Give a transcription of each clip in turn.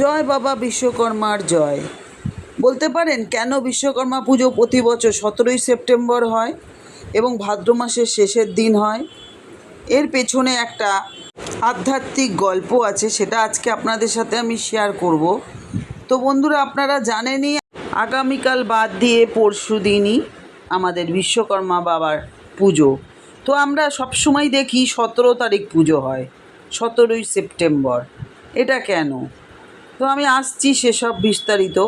জয় বাবা বিশ্বকর্মার জয়। বলতে পারেন, কেন বিশ্বকর্মা পুজো প্রতি বছর সতেরোই সেপ্টেম্বর হয় এবং ভাদ্র মাসের শেষের দিন হয়? এর পেছনে একটা আধ্যাত্মিক গল্প আছে, সেটা আজকে আপনাদের সাথে আমি শেয়ার করব। তো বন্ধুরা, আপনারা জানেনই, আগামীকাল বাদ দিয়ে পরশু দিনই আমাদের বিশ্বকর্মা বাবার পুজো। তো আমরা সবসময় দেখি সতেরো তারিখ পুজো হয়, সতেরোই সেপ্টেম্বর। এটা কেন? তো আমি আসছি সেসব বিস্তারিত।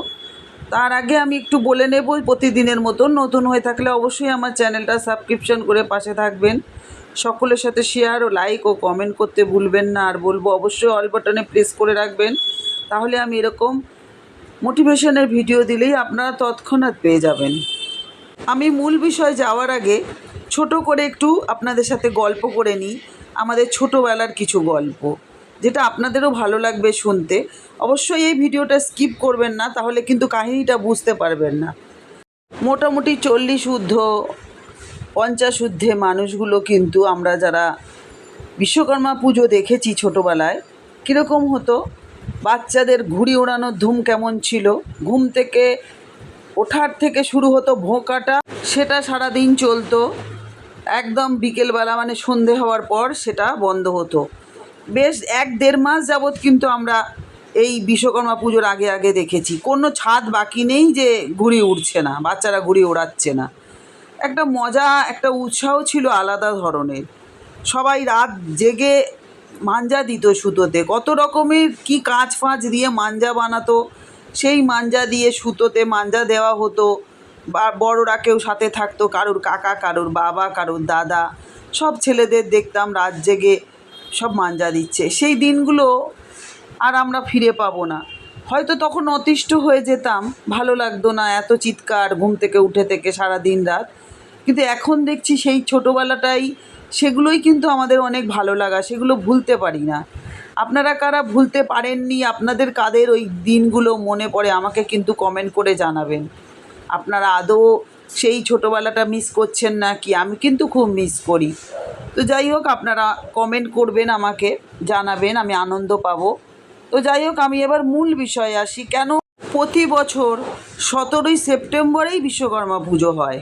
তার আগে আমি একটু বলে নেব প্রতিদিনের মতন। নতুন হয়ে থাকলে অবশ্যই আমার চ্যানেলটা সাবস্ক্রিপশন করে পাশে থাকবেন। সকলের সাথে শেয়ার ও লাইক ও কমেন্ট করতে ভুলবেন না। আর বলব অবশ্যই অল বাটনে প্রেস করে রাখবেন। তাহলে আমি এরকম মোটিভেশনের ভিডিও দিলেই আপনারা তৎক্ষণাৎ পেয়ে যাবেন। আমি মূল বিষয় যাওয়ার আগে ছোট করে একটু আপনাদের সাথে গল্প করে নিই। আমাদের ছোটোবেলার কিছু গল্প। যেটা আপনাদেরও ভালো লাগবে শুনতে, অবশ্যই এই ভিডিওটা স্কিপ করবেন না, তাহলে কিন্তু কাহিনীটা বুঝতে পারবেন না। মোটামুটি চল্লিশ ঊর্ধ্ব, পঞ্চাশ ঊর্ধ্বে মানুষগুলো কিন্তু আমরা যারা বিশ্বকর্মা পুজো দেখেছি ছোটোবেলায়, কীরকম হতো? বাচ্চাদের ঘুড়ি ওড়ানোর ধুম কেমন ছিল? ঘুম থেকে ওঠার থেকে শুরু হতো ভোঁকাটা সেটা সারাদিন চলতো। একদম বিকেলবেলা মানে সন্ধে হওয়ার পর সেটা বন্ধ হতো। বেশ এক দেড় মাস যাবৎ কিন্তু আমরা এই বিশ্বকর্মা পুজোর আগে আগে দেখেছি। কোনো ছাদ বাকি নেই যে ঘুড়ি উড়ছে না, বাচ্চারা ঘুড়ি ওড়াচ্ছে না। একটা মজা, একটা উৎসাহ ছিল আলাদা ধরনের। সবাই রাত জেগে মাঞ্জা দিত সুতোতে। কত রকমের কি কাঁচ ফাঁচ দিয়ে মাঞ্জা বানাতো, সেই মাঞ্জা দিয়ে সুতোতে মাঞ্জা দেওয়া হতো। বা বড়রা কেউ সাথে থাকতো, কারুর কাকা, কারুর বাবা, কারুর দাদা। সব ছেলেদের দেখতাম রাত জেগে সব মাঞ্জা দিচ্ছে। সেই দিনগুলো আর আমরা ফিরে পাবো না। হয়তো তখন অতিষ্ঠ হয়ে যেতাম, ভালো লাগতো না এত চিৎকার, ঘুম থেকে উঠে থেকে সারা দিন রাত। কিন্তু এখন দেখছি সেই ছোটোবেলাটাই, সেগুলোই কিন্তু আমাদের অনেক ভালো লাগা, সেগুলো ভুলতে পারি না। আপনারা কারা ভুলতে পারেননি, আপনাদের কাদের ওই দিনগুলো মনে পড়ে আমাকে কিন্তু কমেন্ট করে জানাবেন। আপনারা আদৌ সেই ছোটোবেলাটা মিস করছেন না কি আমি কিন্তু খুব মিস করি। তো যাই হোক, আপনারা কমেন্ট করবেন আমাকে, জানাবেন, আমি আনন্দ পাবো। তো যাই হোক, আমি এবার মূল বিষয়ে আসি। কেন প্রতি বছর সতেরোই সেপ্টেম্বরেই বিশ্বকর্মা পুজো হয়?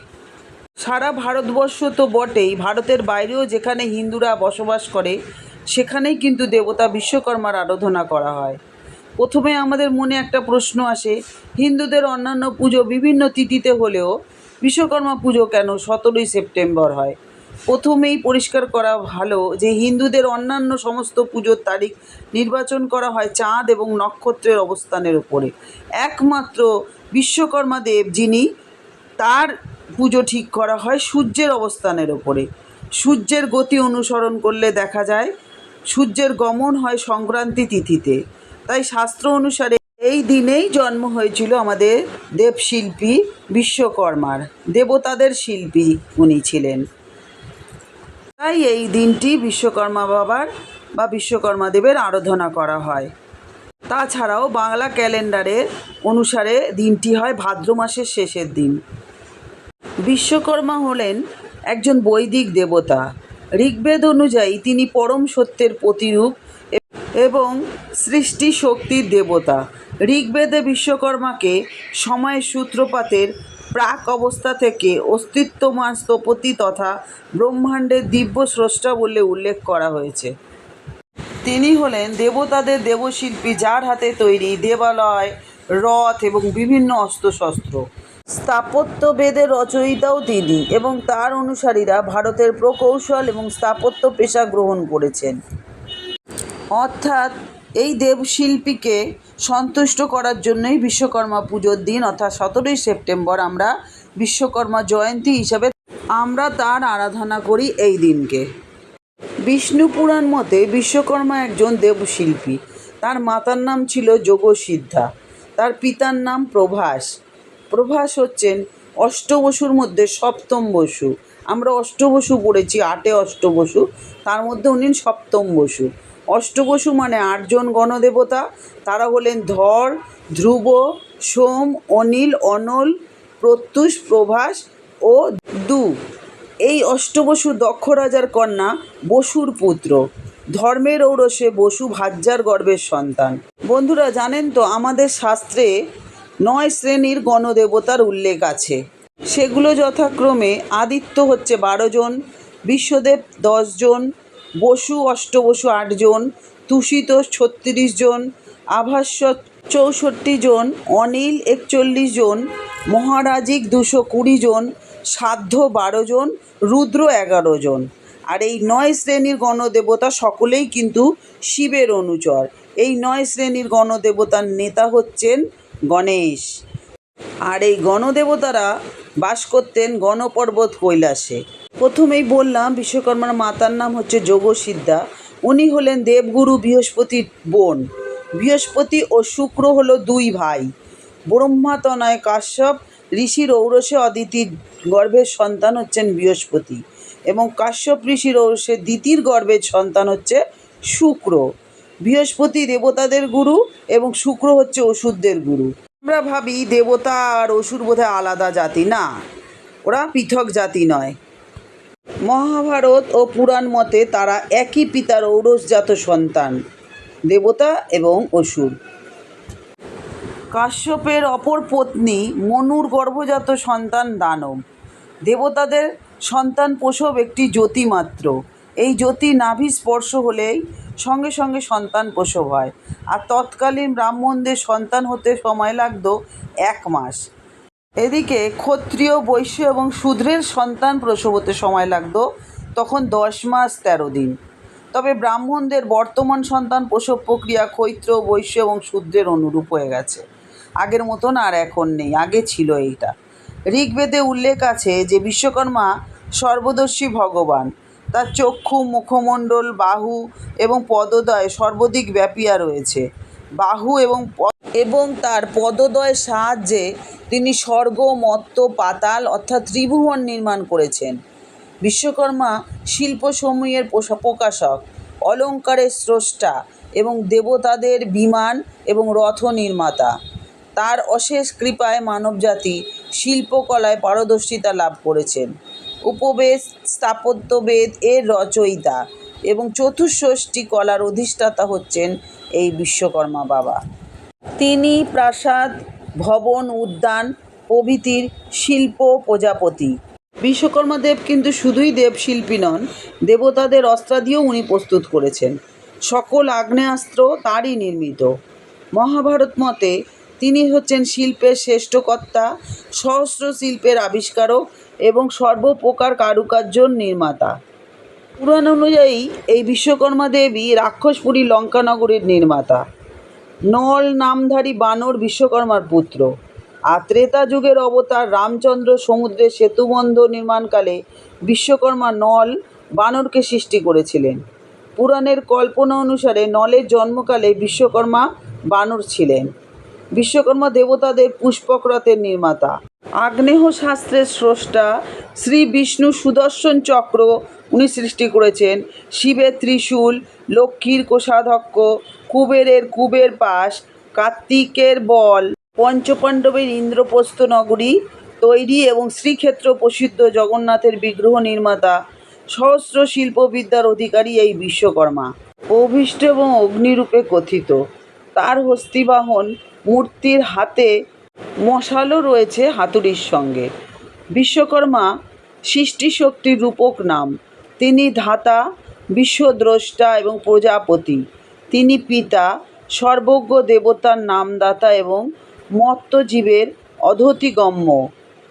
সারা ভারতবর্ষ তো বটেই, ভারতের বাইরেও যেখানে হিন্দুরা বসবাস করে, সেখানেই কিন্তু দেবতা বিশ্বকর্মার আরাধনা করা হয়। প্রথমে আমাদের মনে একটা প্রশ্ন আসে, হিন্দুদের অন্যান্য পুজো বিভিন্ন তিথিতে হলেও বিশ্বকর্মা পুজো কেন সতেরোই সেপ্টেম্বর হয়? প্রথমেই পরিষ্কার করা ভালো যে হিন্দুদের অন্যান্য সমস্ত পুজোর তারিখ নির্বাচন করা হয় চাঁদ এবং নক্ষত্রের অবস্থানের উপরে। একমাত্র বিশ্বকর্মা দেব যিনি তার পুজো ঠিক করা হয় সূর্যের অবস্থানের ওপরে সূর্যের গতি অনুসরণ করলে দেখা যায় সূর্যের গমন হয় সংক্রান্তি তিথিতে। তাই শাস্ত্র অনুসারে এই দিনেই জন্ম হয়েছিল আমাদের দেবশিল্পী বিশ্বকর্মার, দেবতাদের শিল্পী উনি ছিলেন। তাই এই দিনটি বিশ্বকর্মা বাবার বা বিশ্বকর্মা দেবের আরাধনা করা হয়। তাছাড়াও বাংলা ক্যালেন্ডারের অনুসারে দিনটি হয় ভাদ্র মাসের শেষের দিন। বিশ্বকর্মা হলেন একজন বৈদিক দেবতা। ঋগ্বেদ অনুযায়ী তিনি পরম সত্যের প্রতিরূপ এবং সৃষ্টি শক্তির দেবতা। ঋগ্বেদে বিশ্বকর্মাকে সময়ের সূত্রপাতের প্রাক অবস্থা থেকে অস্তিত্বমান স্থপতি তথা ব্রহ্মাণ্ডের দিব্য স্রষ্টা বলে উল্লেখ করা হয়েছে। তিনি হলেন দেবতাদের দেবশিল্পী যার হাতে তৈরি দেবালয়, রথ এবং বিভিন্ন অস্ত্রশস্ত্র। স্থাপত্য বেদের রচয়িতাও তিনি এবং তার অনুসারীরা ভারতের প্রকৌশল এবং স্থাপত্য পেশা গ্রহণ করেছেন। অর্থাৎ এই দেবশিল্পীকে সন্তুষ্ট করার জন্যই বিশ্বকর্মা পুজোর দিন, অর্থাৎ সতেরোই সেপ্টেম্বর আমরা বিশ্বকর্মা জয়ন্তী হিসাবে আমরা তার আরাধনা করি এই দিনকে। বিষ্ণু পুরাণ মতে বিশ্বকর্মা একজন দেবশিল্পী। তার মাতার নাম ছিল যোগসিদ্ধা। তার পিতার নাম প্রভাস। প্রভাস হচ্ছেন অষ্টবসুর মধ্যে সপ্তম বসু। আমরা অষ্টবসু পড়েছি, আটে অষ্টবসু। তার মধ্যে উনি সপ্তম বসু। অষ্টবসু মানে আটজন গণদেবতা। তারা হলেন ধর, ধ্রুব, সোম, অনিল, অনল, প্রত্যুষ, প্রভাস ও দু। এই অষ্টবসু দক্ষ রাজার কন্যা বসুর পুত্র। ধর্মের ঔরসে বসু ভাজ্যার গর্ভের সন্তান। বন্ধুরা, জানেন তো, আমাদের শাস্ত্রে নয় শ্রেণির গণদেবতার উল্লেখ আছে। সেগুলো যথাক্রমে আদিত্য হচ্ছে বারো জন, বিশ্বদেব দশজন বসু অষ্টবসু আটজন তুষিত ছত্রিশ জন, আভাস্য চৌষট্টি জন, অনিল একচল্লিশ জন, মহারাজিক দুশো কুড়ি জন, সাধ্য বারো জন, রুদ্র এগারো জন। আর এই নয় শ্রেণির গণদেবতা সকলেই কিন্তু শিবের অনুচর। এই নয় শ্রেণির গণদেবতার নেতা হচ্ছেন গণেশ। আর এই গণদেবতারা বাস করতেন গণপর্বত কৈলাসে। প্রথমেই বললাম, বিশ্বকর্মার মাতার নাম হচ্ছে যোগসিদ্ধা উনি হলেন দেবগুরু বৃহস্পতির বোন। বৃহস্পতি ও শুক্র হলো দুই ভাই। ব্রহ্মাতনয় কাশ্যপ ঋষির ঔরসে অদিতির গর্ভের সন্তান হচ্ছেন বৃহস্পতি এবং কাশ্যপ ঋষির ঔরসে দ্বিতীর গর্ভের সন্তান হচ্ছে শুক্র। বৃহস্পতি দেবতাদের গুরু এবং শুক্র হচ্ছে ওষুধদের গুরু। আমরা ভাবি দেবতা আর অসুর বোধহয় আলাদা জাতি। না, ওরা পৃথক জাতি নয়। মহাভারত ও পুরাণ মতে তারা একই পিতার ঔরসজাত সন্তান, দেবতা এবং অসুর। কাশ্যপের অপর পত্নী মনুর গর্ভজাত সন্তান দানব। দেবতাদের সন্তান প্রসব একটি জ্যোতি মাত্র। এই জ্যোতি নাভি স্পর্শ হলেই সঙ্গে সঙ্গে সন্তান প্রসব হয়। আর তৎকালীন ব্রাহ্মণদের সন্তান হতে সময় লাগত এক মাস। এদিকে ক্ষত্রিয়, বৈশ্য এবং শূদ্রের সন্তান প্রসব হতে সময় লাগতো তখন দশ মাস তেরো দিন। তবে ব্রাহ্মণদের বর্তমান সন্তান প্রসব প্রক্রিয়া ক্ষৈত্র, বৈশ্য এবং শূদ্রের অনুরূপ হয়ে গেছে। আগের মতন আর এখন নেই, আগে ছিল এইটা। ঋগ্বেদে উল্লেখ আছে যে বিশ্বকর্মা সর্বদর্শী ভগবান। তার চক্ষু, মুখমণ্ডল, বাহু এবং পদদয় সর্বদিক ব্যাপিয়া রয়েছে। বাহু এবং এবং তার পদদয়ের সাহায্যে তিনি স্বর্গ, মত্ত, পাতাল অর্থাৎ ত্রিভুবন নির্মাণ করেছেন। বিশ্বকর্মা শিল্পসমূহের প্রকাশক, অলঙ্কারের স্রষ্টা এবং দেবতাদের বিমান এবং রথ নির্মাতা। তার অশেষ কৃপায় মানবজাতি শিল্পকলায় পারদর্শিতা লাভ করেছেন। উপবেদ, স্থাপত্যবেদ এর রচয়িতা এবং চতুষ্ষষ্ঠী কলার অধিষ্ঠাতা হচ্ছেন এই বিশ্বকর্মা বাবা। তিনি প্রাসাদ, ভবন, উদ্যান, প্রভৃতির শিল্প প্রজাপতি। বিশ্বকর্মা দেব কিন্তু শুধুই দেবশিল্পী নন, দেবতাদের অস্ত্রাদিও উনি প্রস্তুত করেছেন। সকল আগ্নেয়াস্ত্র তারই নির্মিত। মহাভারত মতে তিনি হচ্ছেন শিল্পের শ্রেষ্ঠকর্তা সহস্র শিল্পের আবিষ্কারক এবং সর্বপ্রকার কারুকার্য নির্মাতা। পুরাণ অনুযায়ী এই বিশ্বকর্মা দেবী রাক্ষসপুরী লঙ্কানগরীর নির্মাতা। নল নামধারী বানর বিশ্বকর্মার পুত্র। আর ত্রেতা যুগের অবতার রামচন্দ্র সমুদ্রে সেতুবন্ধ নির্মাণকালে বিশ্বকর্মা নল বানরকে সৃষ্টি করেছিলেন। পুরাণের কল্পনা অনুসারে নলের জন্মকালে বিশ্বকর্মা বানর ছিলেন। বিশ্বকর্মা দেবতাদের পুষ্পক রথের নির্মাতা। আগ্নেয় শাস্ত্রের স্রষ্টা শ্রী বিষ্ণু সুদর্শন চক্র উনি সৃষ্টি করেছেন শিবের ত্রিশূল, লক্ষ্মীর কোষাধ্যক্ষ, কুবেরের কুবের পাশ, কার্তিকের বল, পঞ্চপাণ্ডবের ইন্দ্রপ্রস্থ নগরী তৈরি এবং শ্রীক্ষেত্র প্রসিদ্ধ জগন্নাথের বিগ্রহ নির্মাতা, সহস্র শিল্পবিদ্যার অধিকারী এই বিশ্বকর্মা। অভিষ্ট এবং অগ্নিরূপে কথিত। তার হস্তিবাহন, মূর্তির হাতে মশালও রয়েছে হাতুড়ির সঙ্গে। বিশ্বকর্মা, সৃষ্টিশক্তির রূপক নাম। তিনি ধাতা, বিশ্বদ্রষ্টা এবং প্রজাপতি। তিনি পিতা, সর্বজ্ঞ দেবতার নামদাতা এবং মত্তজীবের অধতিগম্য।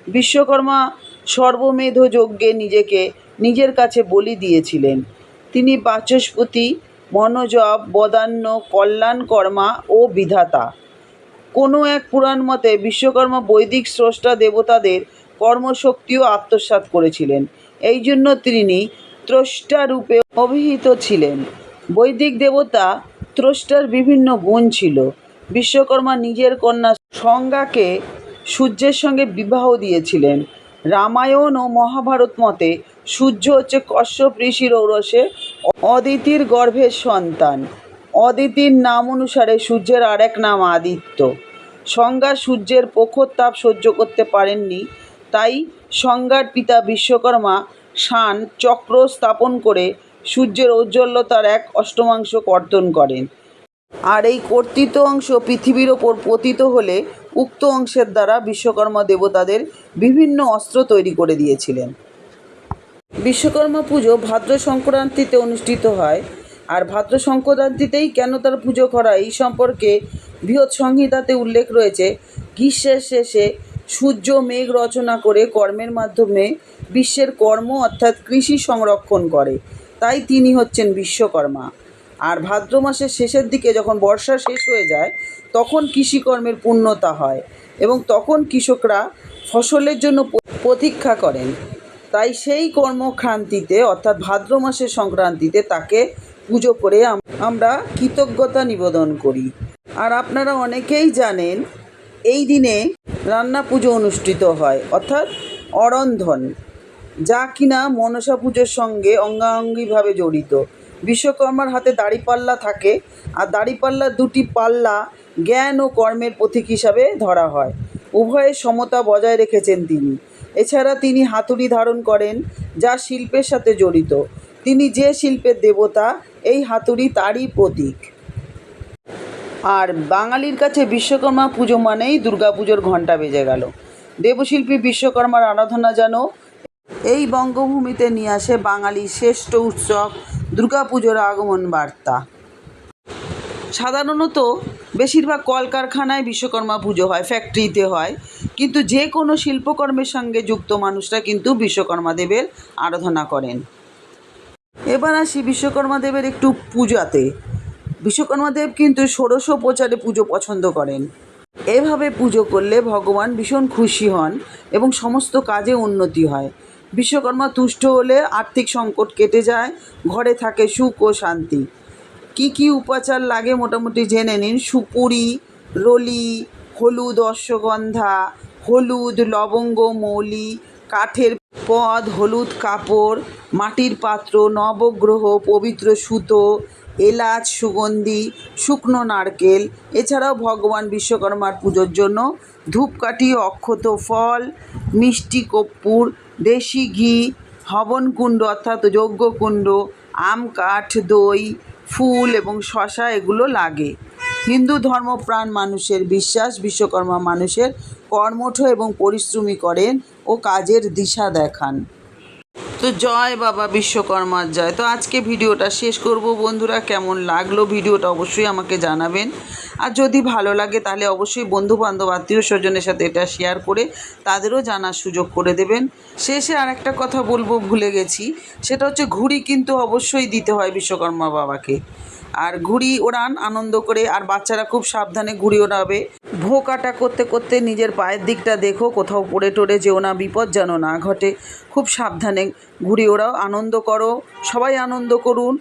বিশ্বকর্মা সর্বমেধ যজ্ঞে নিজেকে নিজের কাছে বলি দিয়েছিলেন। তিনি বাচস্পতি, মনোজব, বদান্য, কল্যাণকর্মা ও বিধাতা। কোনো এক পুরাণ মতে বিশ্বকর্মা বৈদিক স্রষ্টা দেবতাদের কর্মশক্তিও আত্মসাৎ করেছিলেন। এই জন্য তিনি ত্রষ্টা রূপে অভিহিত ছিলেন। বৈদিক দেবতা ত্রষ্টার বিভিন্ন গুণ ছিল। বিশ্বকর্মা নিজের কন্যা সংজ্ঞাকে সূর্যের সঙ্গে বিবাহ দিয়েছিলেন। রামায়ণ ও মহাভারত মতে সূর্য হচ্ছে কশ্যপ ঋষির ঔরসে অদিতির গর্ভের সন্তান। অদিতির নাম অনুসারে সূর্যের আরেক নাম আদিত্য। সংজ্ঞা সূর্যের প্রখর তাপ সহ্য করতে পারেননি, তাই সংজ্ঞার পিতা বিশ্বকর্মা শান চক্র স্থাপন করে সূর্যের ঔজ্জ্বল্যতার এক অষ্টমাংশ কর্তন করেন। আর এই কর্তৃত অংশ পৃথিবীর ওপর পতিত হলে উক্ত অংশের দ্বারা বিশ্বকর্মা দেবতাদের বিভিন্ন অস্ত্র তৈরি করে দিয়েছিলেন। বিশ্বকর্মা পুজো ভাদ্র সংক্রান্তিতে অনুষ্ঠিত হয়। আর ভাদ্র সংক্রান্তিতেই কেন তার পুজো করা এই সম্পর্কে বৃহৎ সংহিতাতে উল্লেখ রয়েছে। গ্রীষ্মের শেষে সূর্য মেঘ রচনা করে কর্মের মাধ্যমে বিশ্বের কর্ম অর্থাৎ কৃষি সংরক্ষণ করে। তাই তিনি হচ্ছেন বিশ্বকর্মা। আর ভাদ্র মাসের শেষের দিকে যখন বর্ষা শেষ হয়ে যায়, তখন কৃষিকর্মের পূর্ণতা হয় এবং তখন কৃষকরা ফসলের জন্য প্রতীক্ষা করেন। তাই সেই কর্মক্রান্তিতে অর্থাৎ ভাদ্র মাসের সংক্রান্তিতে তাকে পুজো করে আমরা কৃতজ্ঞতা নিবেদন করি। আর আপনারা অনেকেই জানেন, এই দিনে রান্না পুজো অনুষ্ঠিত হয়, অর্থাৎ অরন্ধন। যা কিনা মনসা পুজোর সঙ্গে অঙ্গাঙ্গিভাবে জড়িত। বিশ্বকর্মার হাতে দাড়িপাল্লা থাকে, আর দাড়িপাল্লার দুটি পাল্লা জ্ঞান ও কর্মের প্রতীক হিসাবে ধরা হয়। উভয়ের সমতা বজায় রেখেছেন তিনি। এছাড়া তিনি হাতুড়ি ধারণ করেন, যা শিল্পের সাথে জড়িত। তিনি যে শিল্পের দেবতা, এই হাতুড়ি তারই প্রতীক। আর বাঙালির কাছে বিশ্বকর্মা পুজো মানেই দুর্গাপুজোর ঘণ্টা বেজে গেল। দেবশিল্পী বিশ্বকর্মার আরাধনা যেন এই বঙ্গভূমিতে নিয়ে আসে বাঙালির শ্রেষ্ঠ উৎসব, দুর্গাপুজোর আগমন বার্তা। সাধারণত বেশিরভাগ কলকারখানায় বিশ্বকর্মা পুজো হয়, ফ্যাক্টরিতে হয়, কিন্তু যে কোনো শিল্পকর্মের সঙ্গে যুক্ত মানুষরা কিন্তু বিশ্বকর্মা দেবের আরাধনা করেন। এবার আসি বিশ্বকর্মা দেবের একটু পূজাতে। বিশ্বকর্মা দেব কিন্তু ষোড়শ প্রচারে পুজো পছন্দ করেন। এভাবে পুজো করলে ভগবান ভীষণ খুশি হন এবং সমস্ত কাজে উন্নতি হয়। বিশ্বকর্মা তুষ্ট হলে আর্থিক সংকট কেটে যায়, ঘরে থাকে সুখ ও শান্তি। কি কি উপাচার লাগে মোটামুটি জেনে নিন। সুপুরি, রলি, হলুদ অশ্বগন্ধা, হলুদ, লবঙ্গ, মৌলি, কাঠের পদ, হলুদ কাপড়, মাটির পাত্র, নবগ্রহ, পবিত্র সুতো, এলাচ, সুগন্ধি, শুকনো নারকেল। এছাড়াও ভগবান বিশ্বকর্মার পুজোর জন্য ধূপকাঠি, অক্ষত ফল, মিষ্টি কর্পূর দেশি ঘি হবনকুণ্ড অর্থাৎ যজ্ঞকুণ্ড আম, কাঠ, দই, ফুল এবং শশা এগুলো লাগে। হিন্দু ধর্মপ্রাণ মানুষের বিশ্বাস, বিশ্বকর্মা মানুষের কর্মঠ এবং পরিশ্রমী করেন ও কাজের দিশা দেখান। তো জয় বাবা বিশ্বকর্মার জয়। তো আজকে ভিডিওটা শেষ করব। বন্ধুরা, কেমন লাগল ভিডিওটা অবশ্যই আমাকে জানাবেন। আর যদি ভালো লাগে, তাহলে অবশ্যই বন্ধু বান্ধব আত্মীয় স্বজনের সাথে এটা শেয়ার করে তাদেরও জানার সুযোগ করে দেবেন। শেষে আর একটা কথা বলব, ভুলে গেছি। সেটা হচ্ছে, ঘুড়ি কিন্তু অবশ্যই দিতে হয় বিশ্বকর্মা বাবাকে। আর ঘুড়ি ওড়ান, আনন্দ করে, আর বাচ্চারা খুব সাবধানে ঘুড়ি ওড়াবে। ভো কাটা করতে করতে নিজের পায়ের দিকটা দেখো, কোথাও পড়ে টড়ে যেও না, বিপদ যেন না ঘটে। খুব সাবধানে ঘুড়ি ওড়াও, আনন্দ করো, সবাই আনন্দ করুন।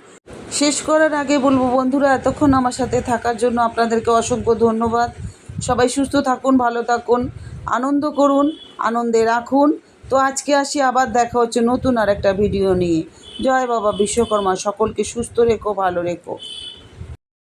শেষ করার আগে বলব বন্ধুরা, এতক্ষণ আমার সাথে থাকার জন্য আপনাদেরকে অসংখ্য ধন্যবাদ। সবাই সুস্থ থাকুন, ভালো থাকুন, আনন্দ করুন, আনন্দে রাখুন। তো আজকে আসি আবার দেখা হচ্ছে নতুন আর একটা ভিডিও নিয়ে। জয় বাবা, বিশ্বকর্মা, সকলকে সুস্থ রেখো, ভালো রেখো।